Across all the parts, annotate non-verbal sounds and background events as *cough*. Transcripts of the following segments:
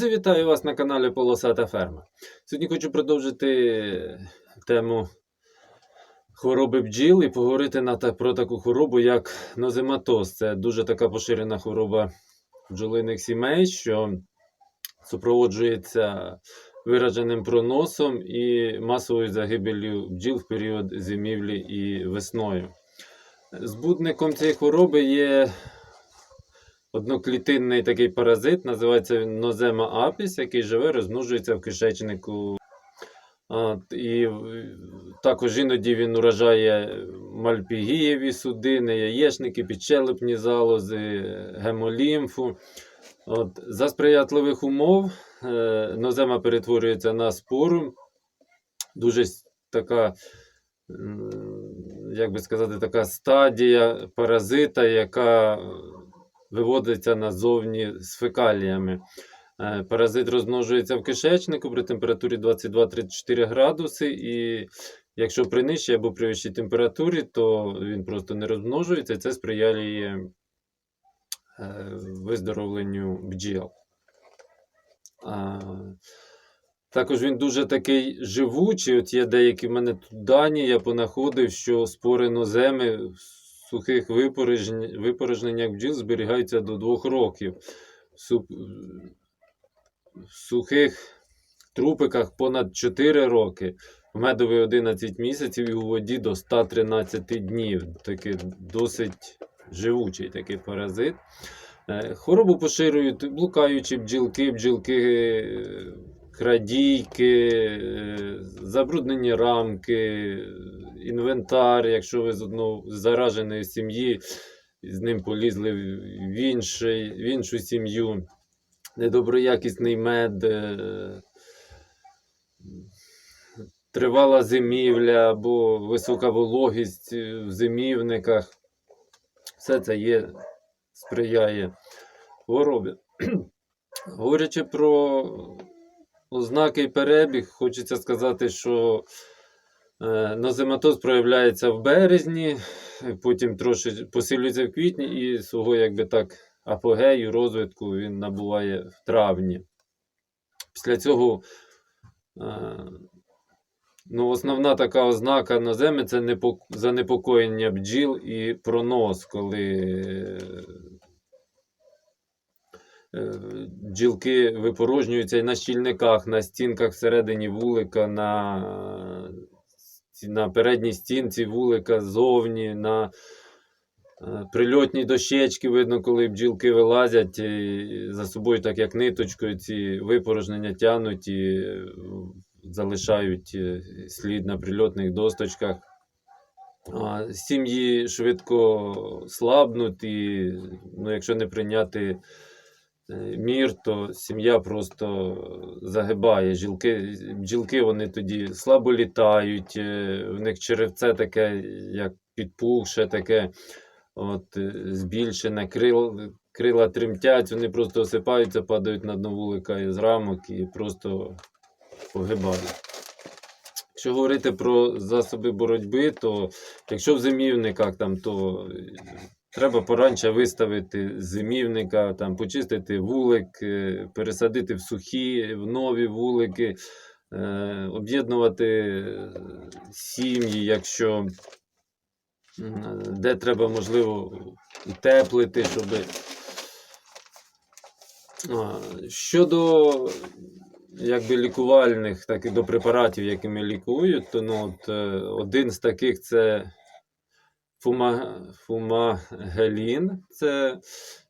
Друзі, вітаю вас на каналі Полосата Ферма. Сьогодні хочу продовжити тему хвороби бджіл і поговорити на про таку хворобу, як нозематоз. Це дуже така поширена хвороба бджолиних сімей, що супроводжується вираженим проносом і масовою загибелью бджіл в період зимівлі і весною. Збудником цієї хвороби є одноклітинний такий паразит, називається він нозема апіс, який живе, розмножується в кишечнику. І також іноді він уражає мальпігієві судини, яєчники, підщелепні залози, гемолімфу. От, за сприятливих умов е, нозема перетворюється на спору. Дуже така, як би сказати, така стадія паразита, яка виводиться назовні з фекаліями. Е, Паразит розмножується в кишечнику при температурі 22-34 градуси, і якщо при нижчій або при вищій температурі, то він просто не розмножується, і це сприяє е, виздоровленню бджіл. Також він дуже такий живучий. От є деякі в мене тут дані, я понаходив, що спори ноземи сухих випорожнень- випорожненнях бджіл зберігаються до 2 років. В сухих трупиках понад 4 роки. В медові 11 місяців і у воді до 113 днів. Такий досить живучий такий паразит. Е, Хворобу поширюють блукаючі бджілки, бджілки, е, крадійки, е, забруднені рамки, інвентар. Якщо ви з одного зараженої сім'ї з ним полізли в, інший, в іншу сім'ю, недоброякісний мед, е, тривала зимівля або висока вологість в зимівниках. Все це є, сприяє хворобі. *clears throat* Говорячи про ознаки і перебіг, хочеться сказати, що нозематоз проявляється в березні, потім трошки посилюється в квітні і свого, якби так, апогею, розвитку він набуває в травні. Після цього е, ну, основна така ознака ноземи це занепокоєння бджіл і пронос, коли е, бджілки випорожнюються і на щільниках, на стінках всередині вулика, на, на передній стінці вулика ззовні, на е, прильотні дощечки видно, коли бджілки вилазять за собою, так як ниточкою, ці випорожнення тянуть і е, залишають е, слід на прильотних досточках. Сім'ї швидко слабнуть, і ну, якщо не прийняти мір, то сім'я просто загибає. Жілки, бджілки вони тоді слабо літають, е, в них черевце таке, як підпухше, таке от, е, збільшене, крил, крила тремтять, вони просто осипаються, падають на дно вулика із рамок і просто погибають. Якщо говорити про засоби боротьби, то якщо в зимівниках, там, то е, треба поранче виставити зимівника, там, почистити вулик, е, пересадити в сухі, в нові вулики, е, об'єднувати е, сім'ї, якщо де треба, можливо, утеплити, щоб. Щодо якби лікувальних, так і до препаратів, якими лікують, то ну, от, один з таких це фумагелін. Це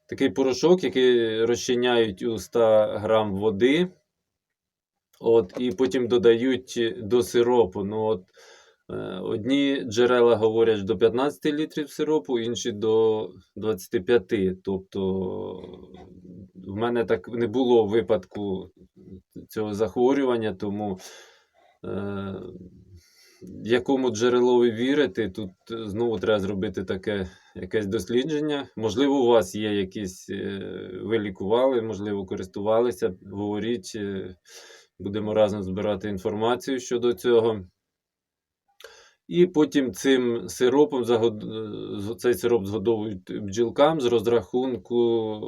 такий порошок, який розчиняють у 100 грам води. От, і потім додають до сиропу. Ну, от, е, одні джерела говорять до 15 літрів сиропу, інші до 25. Тобто в мене так не було випадку цього захворювання, тому е, якому джерелові вірити, тут е, знову треба зробити таке якесь дослідження. Можливо, у вас є якісь, е, ви лікували, можливо, користувалися. Говоріть, е, будемо разом збирати інформацію щодо цього. І потім цим сиропом цей сироп згодовують бджілкам з розрахунку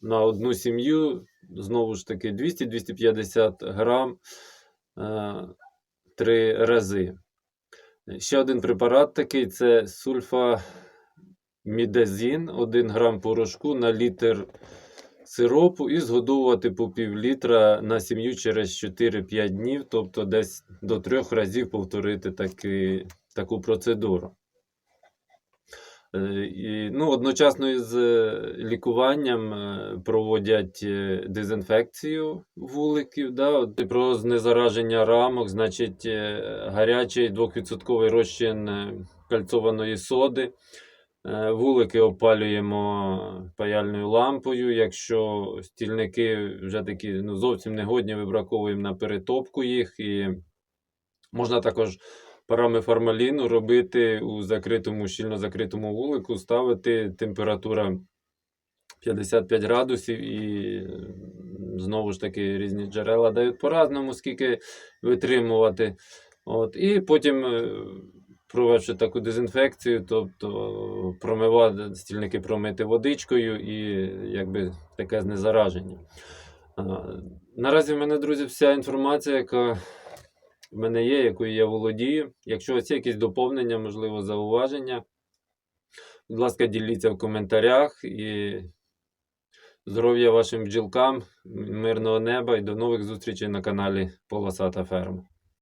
на одну сім'ю знову ж таки 200-250 грам три рази. Ще один препарат такий це сульфамідазін, 1 грам порошку на літр сиропу і згодовувати по пів літра на сім'ю через 4-5 днів, тобто десь до трьох разів повторити таки, таку процедуру. Е, І, ну, одночасно із е, лікуванням е, проводять дезінфекцію вуликів. Да? Про знезараження рамок, значить, гарячий 2% розчин кальцованої соди. Вулики опалюємо паяльною лампою. Якщо стільники вже такі ну, зовсім негодні, вибраковуємо на перетопку їх. І можна також парами формаліну робити у закритому, щільно закритому вулику, ставити температура 55 градусів і знову ж таки різні джерела дають по-разному, скільки витримувати. От, і потім, е, провівши таку дезінфекцію, тобто промивати стільники промити водичкою і якби таке знезараження. Наразі в мене, друзі, вся інформація, яка в мене є, якою я володію. Якщо вас є якісь доповнення, можливо, зауваження, будь ласка, діліться в коментарях і здоров'я вашим бджілкам, мирного неба і до нових зустрічей на каналі Полосата Ферма.